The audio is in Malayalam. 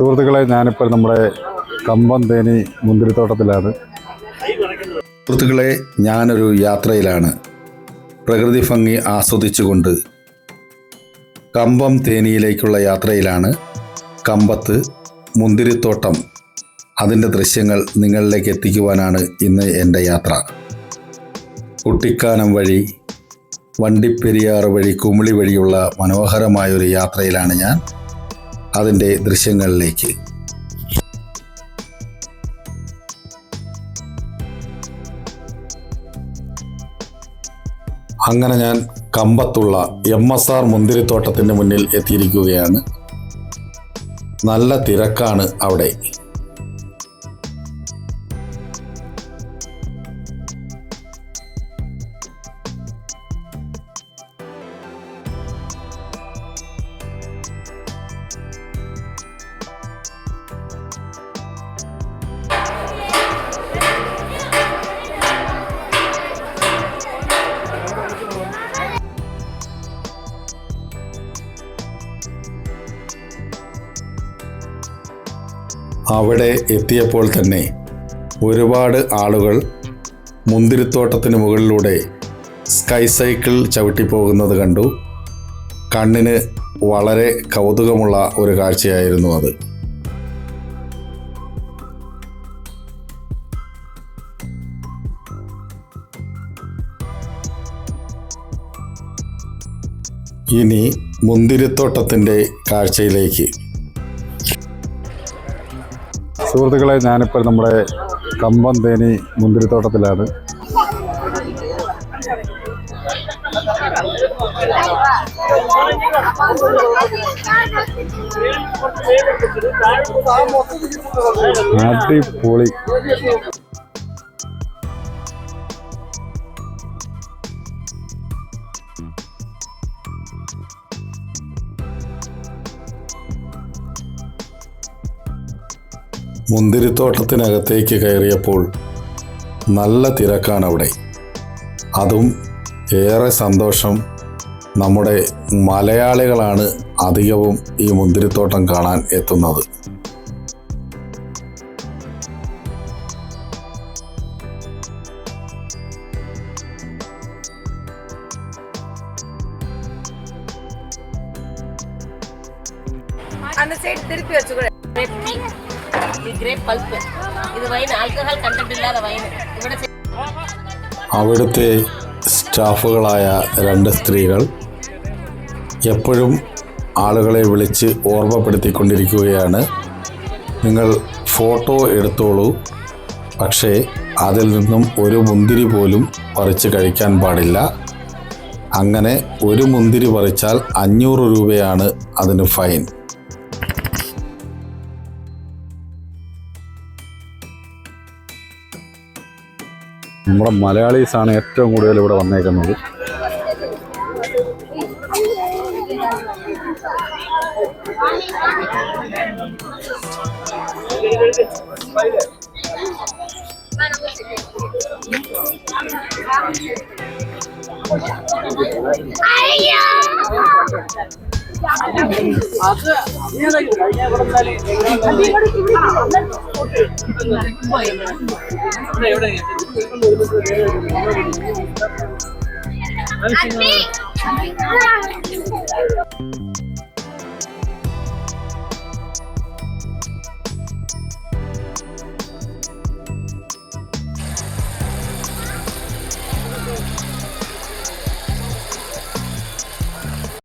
സുഹൃത്തുക്കളെ ഞാനിപ്പോൾ നമ്മുടെ കമ്പം തേനി മുന്തിരിത്തോട്ടത്തിലാണ്. സുഹൃത്തുക്കളെ ഞാനൊരു യാത്രയിലാണ്. പ്രകൃതി ഭംഗി ആസ്വദിച്ചുകൊണ്ട് കമ്പം തേനിയിലേക്കുള്ള യാത്രയിലാണ് കമ്പത്ത് മുന്തിരിത്തോട്ടം. അതിന്റെ ദൃശ്യങ്ങൾ നിങ്ങളിലേക്ക് എത്തിക്കുവാനാണ് ഇന്ന് എന്റെ യാത്ര. കുട്ടിക്കാനം വഴി വണ്ടിപ്പെരിയാറ് വഴി കുമിളി വഴിയുള്ള മനോഹരമായൊരു യാത്രയിലാണ് ഞാൻ. അതിന്റെ ദൃശ്യങ്ങളിലേക്ക്. അങ്ങനെ ഞാൻ കമ്പത്തുള്ള എം എസ് ആർ മുന്തിരിത്തോട്ടത്തിന്റെ മുന്നിൽ എത്തിയിരിക്കുകയാണ്. നല്ല തിരക്കാണ് അവിടെ. അവിടെ എത്തിയപ്പോൾ തന്നെ ഒരുപാട് ആളുകൾ മുന്തിരിത്തോട്ടത്തിന് മുകളിലൂടെ സ്കൈ സൈക്കിൾ ചവിട്ടിപ്പോകുന്നത് കണ്ടു. കണ്ണിന് വളരെ കൗതുകമുള്ള ഒരു കാഴ്ചയായിരുന്നു അത്. ഇനി മുന്തിരിത്തോട്ടത്തിന്റെ കാഴ്ചയിലേക്ക്. സുഹൃത്തുക്കളെ ഞാനിപ്പോൾ നമ്മുടെ കമ്പം തേനി മുന്തിരിത്തോട്ടത്തിലാണ്. അടിപൊളി. മുന്തിരിത്തോട്ടത്തിനകത്തേക്ക് കയറിയപ്പോൾ നല്ല തിരക്കാണ് അവിടെ അതും ഏറെ സന്തോഷം നമ്മുടെ മലയാളികളാണ് അധികവും ഈ മുന്തിരിത്തോട്ടം കാണാൻ എത്തുന്നത് அந்த சைடு திருப்பி வச்சுக்கூட പൾപ്പ് ഇത് വൈൻ ആൽക്കഹോൾ കണ്ടന്റ് വൈൻ അവിടുത്തെ സ്റ്റാഫുകളായ രണ്ട് സ്ത്രീകൾ എപ്പോഴും ആളുകളെ വിളിച്ച് ഓർമ്മപ്പെടുത്തിക്കൊണ്ടിരിക്കുകയാണ്. നിങ്ങൾ ഫോട്ടോ എടുത്തോളൂ. പക്ഷേ അതിൽ നിന്നും ഒരു മുന്തിരി പോലും പറിച്ച് കഴിക്കാൻ പാടില്ല. അങ്ങനെ ഒരു മുന്തിരി പറിച്ചാൽ അഞ്ഞൂറ് രൂപയാണ് അതിന് ഫൈൻ. നമ്മുടെ മലയാളീസാണ് ഏറ്റവും കൂടുതൽ ഇവിടെ വന്നേക്കുന്നത് Thank you. അത് കഴിഞ്ഞ കൊടുത്താൽ എവിടെ എവിടെ